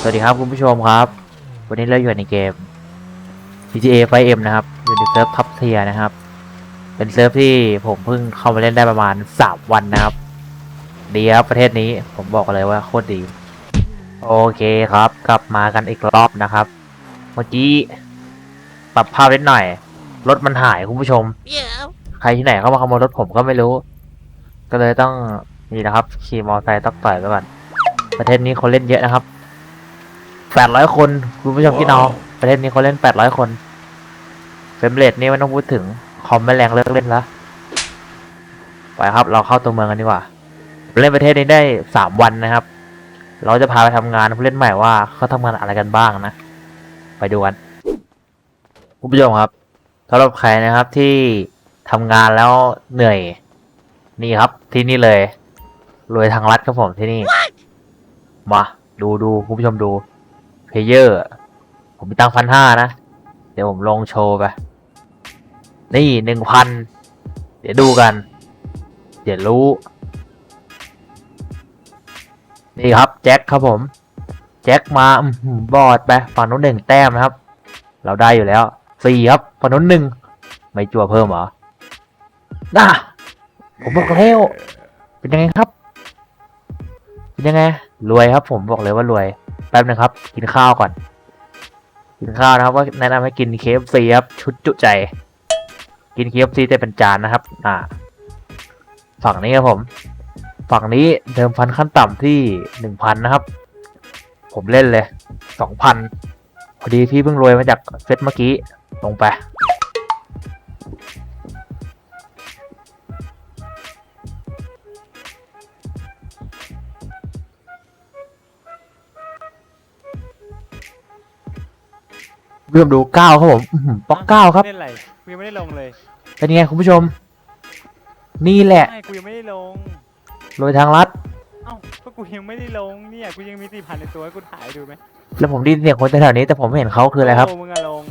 สวัสดีครับคุณผู้ชมครับ วันนี้เราอยู่ในเกม GTA 5M นะครับ อยู่ในเซิร์ฟท็อปเทียนะครับ เป็นเซิร์ฟที่ผมเพิ่งเข้ามาเล่นได้ประมาณ3วันนะครับ ดีครับประเทศนี้ผมบอกเลยว่าโคตรดี โอเคครับ กลับมากันอีกรอบนะครับ เมื่อกี้ปรับภาพนิดหน่อย รถมันหายคุณผู้ชม ใครที่ไหนเข้ามาขโมยรถผมก็ไม่รู้ ก็เลยต้องนี่นะครับ ขี่มอเตอร์ไซค์ต้องต่อยไปก่อนประเทศนี้คนเล่นเยอะนะครับ แปดร้อยคนคุณผู้ชมพี่น้องประเทศนี้คนเล่นแปดร้อยคนเฟรมเรทนี่ไม่ต้องพูดถึง คอมไม่แรงเลิกเล่นแล้วไปครับ เราเข้าตัวเมืองกันดีกว่า เล่นประเทศนี้ได้สามวันนะครับ เราจะพาไปทำงานผู้เล่นใหม่ว่าเขาทำงานอะไรกันบ้างนะ ไปดูกันคุณผู้ชมครับสำหรับใครนะครับที่ทำงานแล้วเหนื่อย นี่ครับที่นี่เลยรวยทางรัฐครับผมที่นี่ มา ดูดูคุณผู้ชมดู เพเยอร์ผมมีตังพันห้านะ เดี๋ยวผมลงโชว์ไป นี่หนึ่งพัน เดี๋ยวดูกัน เดี๋ยวรู้ นี่ครับ แจ็คครับผม แจ็คมาบอดไปฝั่งนู้นหนึ่งแต้มนะครับ เราได้อยู่แล้วสี่ครับฝั่งนู้นหนึ่งไม่จั่วเพิ่มเหรอ น่ะผมบอกแล้วเป็นยังไงครับ เป็นยังไง รวยครับผมบอกเลยว่ารวย แป๊บนึงครับ กินข้าวก่อน กินข้าวนะครับว่าแนะนำให้กิน KFC ครับชุดจุใจ กิน KFC แต่เป็นจานนะครับ อ่า ฝั่งนี้ครับผม ฝั่งนี้เดิมพันขั้นต่ำที่หนึ่งพันนะครับ ผมเล่นเลยสองพันพอดีพี่เพิ่งรวยมาจากเซตเมื่อกี้ลงไป เริ่มดูเก้าครับผมอื้อหือป๊อกเก้าครับ เล่นอะไรกูยังไม่ได้ลงเลยเป็นไงคุณผู้ชม นี่แหละใช่กูยังไม่ได้ลงรวยทางรัฐเอ้าก็กูยังไม่ได้ลงเนี่ย กูยังมีสี่พันในตัวให้กูถ่ายดูไหมแล้วผมได้ยินเสียงคนแถวๆนี้แต่ผมไม่เห็นเขาคืออะไรครับ โมึงอะลง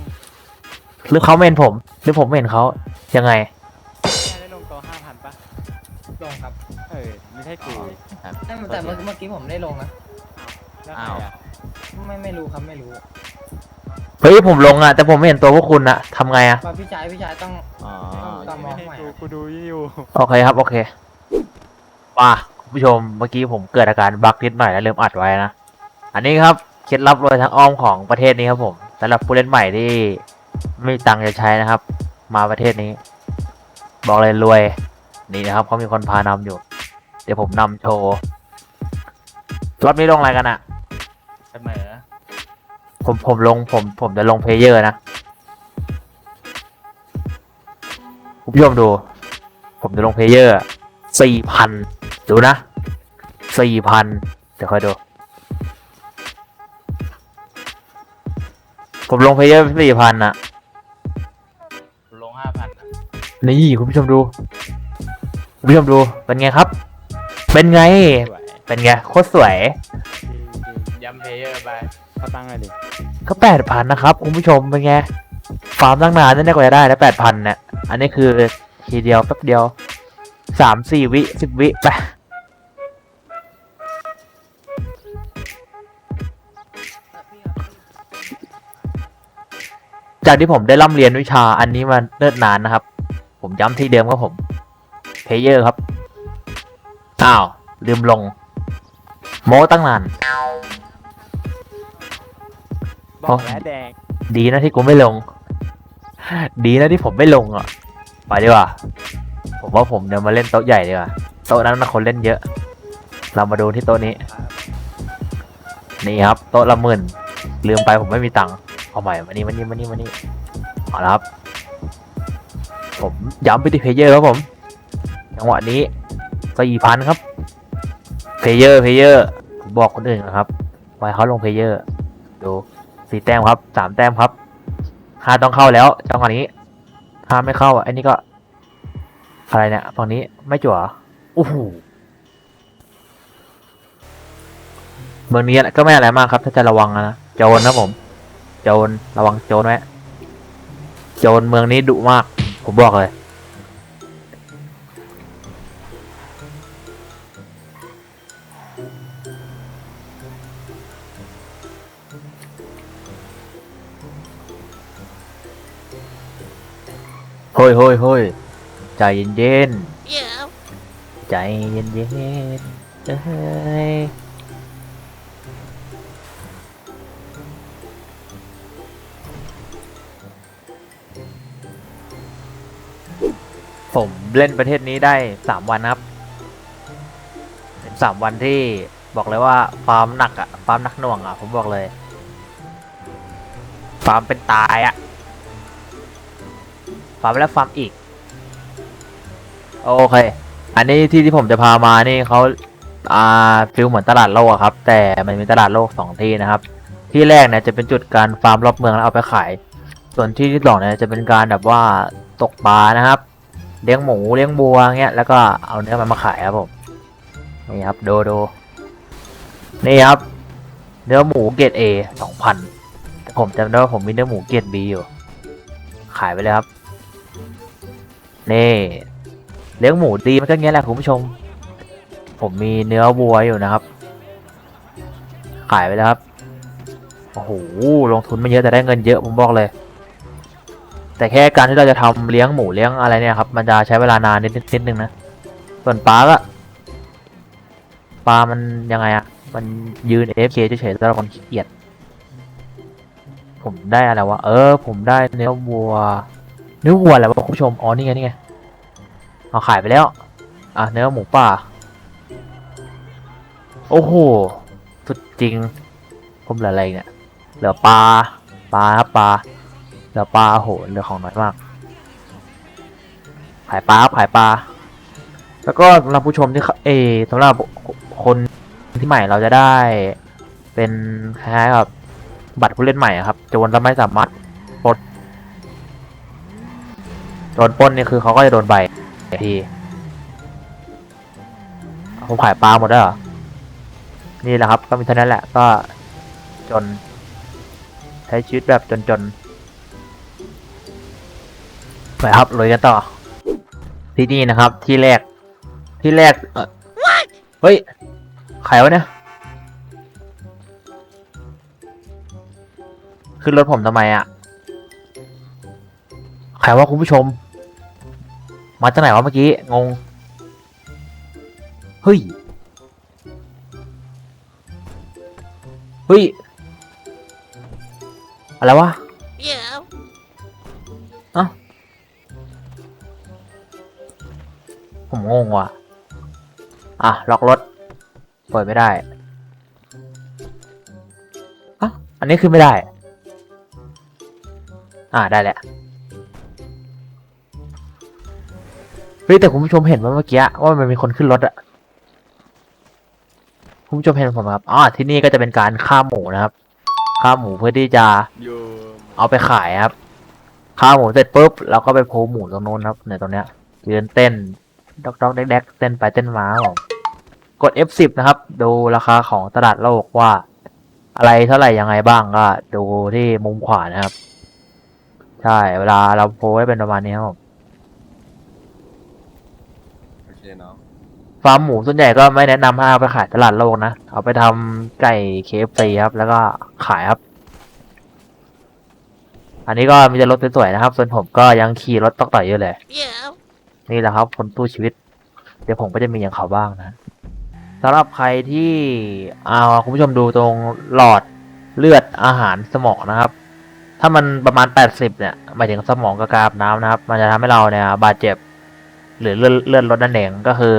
หรือเขาไม่เห็นผม หรือผมไม่เห็นเขายังไง แค่ได้ลงตัวห้าพันปะลงครับเออไม่ใช่กูแต่แต่เมื่อเมื่อกี้ผมได้ลงนะแล้วใครอะไม่ไม่รู้ครับไม่รู้ เฮ้ยผมลงอะแต่ผมไม่เห็นตัวพวกคุณอะทำไงอะว่าพี่ชายพี่ชายต้อง อ๋อตามมองไม่ใหม่ใช่อะกูกูดูอยู่โอเคครับโอเคมาคุณผู้ชมเมื่อกี้ผมเกิดอาการบั๊กนิดหน่อยแล้วลืมอัดไว้นะอันนี้ครับเคล็ดลับรวยทางอ้อมของประเทศนี้ครับผมสำหรับผู้เล่นใหม่ที่ไม่มีตังค์จะใช้นะครับ มาประเทศนี้ บอกเลยรวยนี่นะครับเขามีคนพานำอยู่ เดี๋ยวผมนำโชว์รอบนี้ลงอะไรกันอะเสมอ ผมผมลงผมผมจะลงเพลเยอร์นะคุณผู้ชมดู ผมจะลงเพลเยอร์สี่พันดูนะสี่พันเดี๋ยวคอยดู ผมลงเพลเยอร์สี่พันอะลงห้าพันนี่คุณผู้ชมดูคุณผู้ชมดูเป็นไงครับ เป็นไงสวยเป็นไงโคตรสวยย้ำเพลเยอร์ไป เขาตั้งเลยดิก็แปดพันนะครับคุณผู้ชมเป็นไงฟาร์มตั้งนานนั่นกว่าจะได้นะแปดพันเนี่ยอันนี้คือทีเดียวแป๊บเดียวสามสี่วิสิบวิไปจากที่ผมได้ร่ำเรียนวิชาอันนี้มาเนิ่นนานนะครับ ผมย้ำที่เดิมครับผมเพเยอร์ครับ อ้าว ลืมลง โม้ตั้งนาน บอกแล้วแดงดีนะที่กูไม่ลง ดีนะที่ผมไม่ลงอะ ไปดีกว่า ผมว่าผมเดี๋ยวมาเล่นโต๊ะใหญ่ดีกว่า โต๊ะนั้นมันคนเล่นเยอะ เรามาดูที่โต๊ะนี้ นี่ครับ โต๊ะละหมื่นลืมไปผมไม่มีตังค์ เอาใหม่มานี่มานี่มานี่มานี่เอาละครับ ผมย้ำไปที่เพลเยอร์ครับผม จังหวะนี้สี่พันครับ เพลเยอร์ เพลเยอร์ ผมบอกคนอื่นนะครับไว้เขาลงเพลเยอร์ ดู สี่แต้มครับสามแต้มครับห้าต้องเข้าแล้วจังหวะนี้ห้าไม่เข้าอะอันนี้ก็ อะไรเนี่ยฝั่งนี้ไม่จั่วโอ้โหเมืองนี้ก็ไม่อะไรมากครับ ถ้าจะระวังนะโจรนะผม โจรระวังโจรไว้โจรเมืองนี้ดุมาก ผมบอกเลย เฮ้ยเฮ้ยเฮ้ยใจเย็นเย็นๆใจเย็นเย็นๆเอ้ยผมเล่นประเทศนี้ได้สามวันครับเป็นสามวันที่บอกเลยว่าฟาร์มหนักอะฟาร์มหนักหน่วงอะผมบอกเลยฟาร์มเป็นตายอะ ฟาร์มแล้วฟาร์มอีก โอเค อันนี้ที่ที่ผมจะพามานี่เขาอ่าฟิลเหมือนตลาดโลกอะครับ แต่มันมีตลาดโลกสองที่นะครับ ที่แรกเนี่ยจะเป็นจุดการฟาร์มรอบเมืองแล้วเอาไปขาย ส่วนที่ที่สองเนี่ยจะเป็นการแบบว่าตกปลานะครับ เลี้ยงหมูเลี้ยงบัวเงี้ยแล้วก็เอาเนื้อมันมาขายครับผมนี่ครับโดูดูนี่ครับ เนื้อหมูเกรดเอสองพันผมจำได้ว่าผมมีเนื้อหมูเกรดบีอยู่ ขายไปเลยครับ นี่เลี้ยงหมูดีมันก็เงี้ยแหละคุณผู้ชม ผมมีเนื้อวัวอยู่นะครับ ขายไปแล้วครับโอ้โหลงทุนไม่เยอะแต่ได้เงินเยอะผมบอกเลย แต่แค่การที่เราจะทำเลี้ยงหมูเลี้ยงอะไรเนี่ยครับมันจะใช้เวลานานนิดนิดนึงนะส่วนปลาก็ปลามันยังไงอะมันยืน AFK เฉยๆสำหรับคนขี้เกียจผมได้อะไรวะเออ ผมได้เนื้อวัว เนื้อวัวอะไรวะคุณผู้ชม อ๋อ นี่ไง นี่ไง เอาขายไปแล้ว อะ เนื้อหมูป่า โอ้โห สุดจริง ผมเหลืออะไรเนี่ย เหลือปลา ปลาครับปลา เหลือปลาโห เหลือของน้อยมาก ขายปลาขายปลา แล้วก็สำหรับผู้ชมที่เอสำหรับคนที่ใหม่เราจะได้ เป็นคล้ายๆกับบัตรผู้เล่นใหม่ครับโจนจะไม่สามารถ โดนป้นนี่คือเขาก็จะโดนใบทีผมขายปลาหมดแล้วเหรอ นี่แหละครับ ก็มีเท่านั้นแหละ ก็จน ใช้ชีวิตแบบจนๆไปครับลุยกันต่อ ที่นี่นะครับ ที่แรก ที่แรกเออเฮ้ย ใครวะเนี่ย ขึ้นรถผมทำไมอะ่ะ ใครว่าคุณผู้ชม มาจากไหนวะเมื่อกี้ งง เฮ้ย เฮ้ย อะไรวะเอ้าผมงงว่ะ อะ ล็อกรถ เปิดไม่ได้อะอันนี้คือไม่ได้ อ่าได้แหละ เฮ้ยแต่คุณผู้ชมเห็นว่าเมื่อกี้ว่ามันมีคนขึ้นรถอะคุณผู้ชมเห็นผมไหมครับอ๋อที่นี่ก็จะเป็นการฆ่าหมูนะครับฆ่าหมูเพื่อที่จะอยู่เอาไปขายครับฆ่าหมูเสร็จปุ๊บเราก็ไปโพหมูตรงโน้นครับในตรงเนี้ยยืนเต้นดอกดอกแดกแดกเต้นไปเต้นมาครับผมกด F10 นะครับ ดูราคาของตลาดโลกว่า อะไรเท่าไหร่ยังไงบ้างก็ดูที่มุมขวานะครับ ใช่เวลาเราโพสไว้เป็นประมาณนี้ครับผมโอ เคเนาะฟาร์มหมูส่วนใหญ่ก็ไม่แนะนำให้เอาไปขายตลาดโลกนะ เอาไปทำไก่เคฟซีครับ แล้วก็ขายครับ อันนี้ก็มีแต่รถสวยๆนะครับ ส่วนผมก็ยังขี่รถตอกต่อยอยู่เลย นี่แหละครับคนตู้ชีวิต เดี๋ยวผมก็จะมีอย่างเขาบ้างนะสำหรับใครที่เอาคุณผู้ชมดูตรงหลอดเลือดอาหารสมองนะครับ ถ้ามันประมาณ 80 เนี่ยหมายถึงสมองกับกระอาบน้ำนะครับ มันจะทำให้เราเนี่ยบาดเจ็บ หรือเลื่อดเลือดลดนั่นเองก็คือ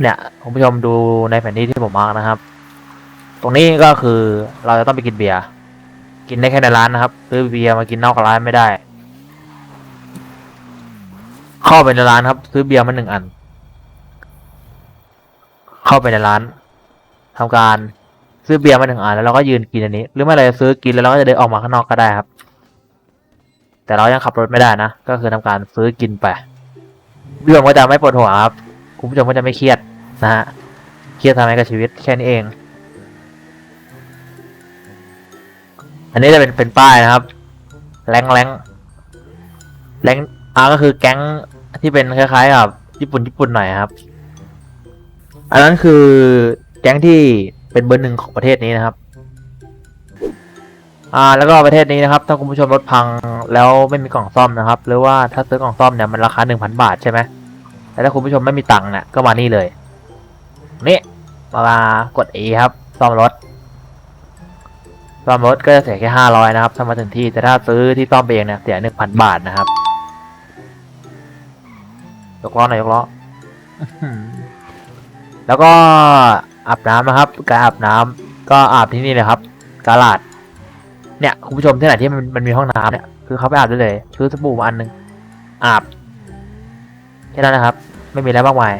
เนี่ยคุณผู้ชมดูในแผนที่ที่ผมมาร์กนะครับ ตรงนี้ก็คือเราจะต้องไปกินเบียร์กินได้แค่ในร้านนะครับซื้อเบียร์มากินนอกร้านไม่ได้ เข้าไปในร้านครับ ซื้อเบียร์มาหนึ่งอัน เข้าไปในร้านทำการซื้อเบียร์มาหนึ่งอันแล้วเราก็ยืนกินอันนี้ หรือไม่เราจะซื้อกินแล้วเราก็จะเดินออกมาข้างนอกก็ได้ครับ แต่เรายังขับรถไม่ได้นะก็คือทำการซื้อกินไป เรื่องก็จะไม่ปวดหัวครับคุณผู้ชมก็จะไม่เครียดนะฮะเครียดทำไมกับชีวิตแค่นี้เอง อันนี้จะเป็นเป็นป้ายนะครับแรงแรงแรงอาก็คือแก๊งที่เป็นคล้ายๆกับญี่ปุ่นญี่ปุ่นหน่อยครับ อันนั้นคือแก๊งที่เป็นเบอร์หนึ่งของประเทศนี้นะครับ อ่าแล้วก็ประเทศนี้นะครับ ถ้าคุณผู้ชมรถพังแล้วไม่มีกล่องซ่อมนะครับ หรือว่าถ้าซื้อกล่องซ่อมเนี่ยมันราคาหนึ่งพันบาทใช่ไหมแต่ถ้าคุณผู้ชมไม่มีตังค์เนี่ยก็มานี่เลย นี่มากด E ครับ ซ่อมรถ ซ่อมรถก็จะเสียแค่ห้าร้อยนะครับถ้ามาถึงที่แต่ถ้าซื้อที่ซ่อมเองเนี่ยเสียหนึ่งพันบาทนะครับยกล้อหน่อยยกล้ออื้อหือแล้วก็อาบน้ำนะครับ การอาบน้ำก็อาบที่นี่เลยครับกาลาด เนี่ยคุณผู้ชมที่ไหนที่มันมันมีห้องน้ำเนี่ยคือเขาไปอาบได้เลยซื้อสบู่มาอันหนึ่งอาบแค่นั้นนะครับ ไม่มีอะไรมากมาย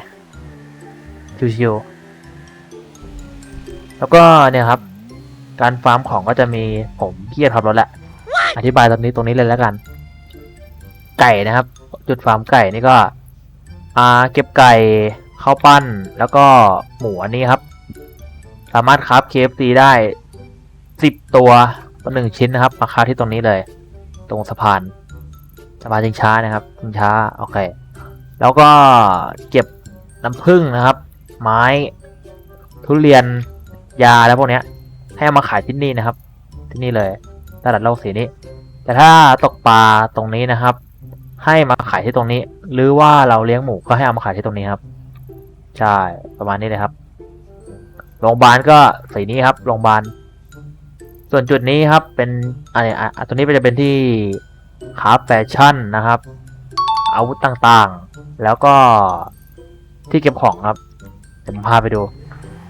ชิวๆแล้วก็เนี่ยครับ การฟาร์มของก็จะมีผมขี้เกียจขับรถแหละอธิบายตรงนี้ตรงนี้เลยแล้วกัน ไก่นะครับ จุดฟาร์มไก่นี่ก็ อ่า เก็บไก่ข้าวปั้นแล้วก็หมูอันนี้ครับ สามารถคราฟ KFC ได้สิบตัว ต่อหนึ่งชิ้นนะครับราคาที่ตรงนี้เลย ตรงสะพานสะพานชิงช้านะครับชิงช้าโอเค แล้วก็เก็บน้ำผึ้งนะครับ ไม้ทุเรียนยาแล้วพวกเนี้ย ให้มาขายที่นี่นะครับ ที่นี่เลยตลาดโลกสีนี้ แต่ถ้าตกปลาตรงนี้นะครับ ให้มาขายที่ตรงนี้ หรือว่าเราเลี้ยงหมูก็ให้เอามาขายที่ตรงนี้ครับใช่ประมาณนี้เลยครับโรงพยาบาลก็สีนี้ครับโรงพยาบาล ส่วนจุดนี้ครับเป็นอะไรอะอะตัวนี้จะเป็นที่คราแฟชั่นนะครับ อาวุธต่างๆ แล้วก็ที่เก็บของครับเดี๋ยวผมพาไปดู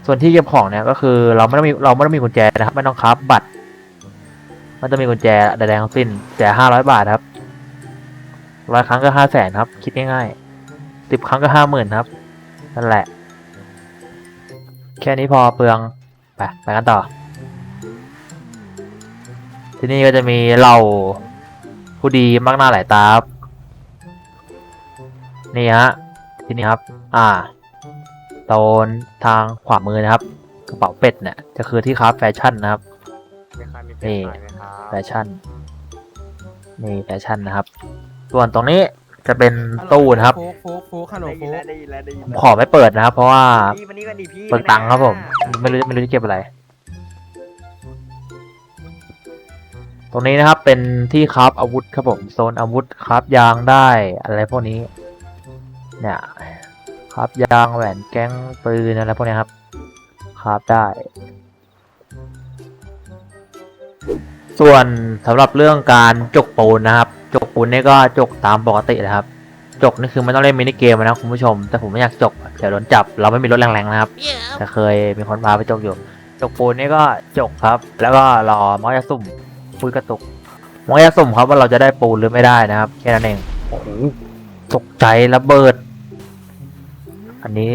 ส่วนที่เก็บของเนี่ยก็คือเราไม่ต้องมีเราไม่ต้องมีกุญแจนะครับ ไม่ต้องคราฟบัตรมันจะมีกุญแจใดๆทั้งสิ้นแต่ห้าร้อยบาทครับร้อยครั้งก็ห้าแสนครับ คิดง่ายๆสิบครั้งก็ห้าหมื่นครับ นั่นแหละ แค่นี้พอเปลือง ไป ไปกันต่อ ที่นี่ก็จะมีเหล่าผู้ดีมากหน้าหลายตาครับนี่ฮะที่นี่ครับ อ่าโซนทางขวามือนะครับกระเป๋าเป็ดเนี่ยจะคือที่คราฟแฟชั่นนะครับนี่แฟชั่นนี่แฟชั่นนะครับ ส่วนตรงนี้จะเป็นตู้นะครับฟุกฟุกฟุกฮัลโหลได้ยิฟุนกแล้วได้ยินแล้วได้ยินผมแล้วขอไม่เปิดนะครับ เพราะว่าพี่มานี่ก่อนดิพี่เปิดตังค์ครับผม ไม่รู้ไม่รู้จะเก็บอะไร ตรงนี้นะครับเป็นที่คราฟอาวุธครับผมโซนอาวุธคราฟยางได้อะไรพวกนี้ เนี่ยคราฟยางแหวนแก๊งปืนอะไรพวกเนี้ยครับคราฟได้ ส่วนสำหรับเรื่องการจกปูนนะครับ จกปูนนี่ก็จกตามปกตินะครับ จกนี่คือไม่ต้องเล่นมินิเกมนะคุณผู้ชม แต่ผมไม่อยากจกเดี๋ยวโดนจับเราไม่มีรถแรงๆนะครับ แต่เคยมีคนพาไปจกอยู่จกปูนนี่ก็จกครับ แล้วก็รอมอยาสุ่ม ปุยกระตุกมอยาสุ่มครับว่าเราจะได้ปูนหรือไม่ได้นะครับ แค่นั้นเองโอ้โหตกใจระเบิด อันนี้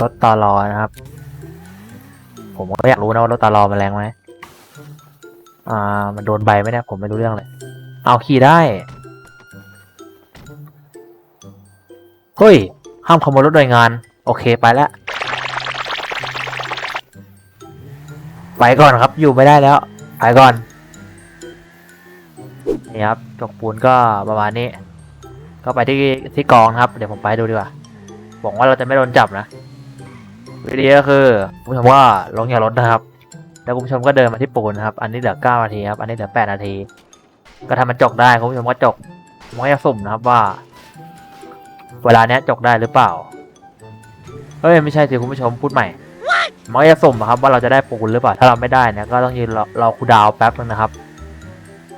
รถตอรอนะครับ ผมก็อยากรู้นะว่ารถตอรอมันแรงไหมอ่า มันโดนใบไหมเนี่ยผมไม่รู้เรื่องเลย เอาขี่ได้ เฮ้ย ห้ามขโมยรถหน่วยงาน โอเคไปแล้วไปก่อนครับอยู่ไม่ได้แล้ว ไปก่อน นี่ครับจกปูนก็ประมาณนี้ ก็ไปที่ที่กองครับ เดี๋ยวผมไปดูดีกว่าหวังว่าเราจะไม่โดนจับนะ วิธีก็คือคุณผู้ชมว่าลงจากรถนะครับ แล้วคุณผู้ชมก็เดินมาที่ปูนนะครับ อันนี้เหลือเก้านาทีครับ อันนี้เหลือแปดนาที ก็ทำมันจกได้คุณผู้ชมก็จกผมก็จะสุ่มนะครับว่า เวลาเนี้ยจกได้หรือเปล่า เฮ้ยไม่ใช่สิคุณผู้ชมพูดใหม่มันก็จะสุ่มอะครับว่าเราจะได้ปูนหรือเปล่า ถ้าเราไม่ได้เนี่ยก็ต้องยืนรอรอคูดาวแป๊บนึงนะครับ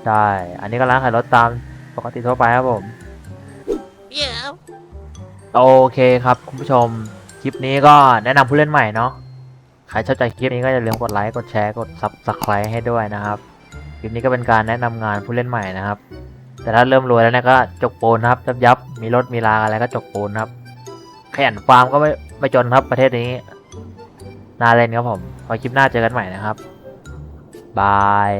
ได้อันนี้ก็ร้านขายรถตามปกติทั่วไปครับผม โอเคครับคุณผู้ชม คลิปนี้ก็แนะนำผู้เล่นใหม่เนาะ ใครชอบใจคลิปนี้ก็อย่าลืมกดไลค์ กดแชร์ กด subscribe ให้ด้วยนะครับ คลิปนี้ก็เป็นการแนะนำงานผู้เล่นใหม่นะครับ แต่ถ้าเริ่มรวยแล้วเนี่ยก็จกปูนครับยับยับ มีรถมีรางอะไรก็จกปูนครับ ขยันฟาร์มก็ไม่ไม่จนครับประเทศนี้ น่าเล่นครับผมไว้คลิปหน้าเจอกันใหม่นะครับ บาย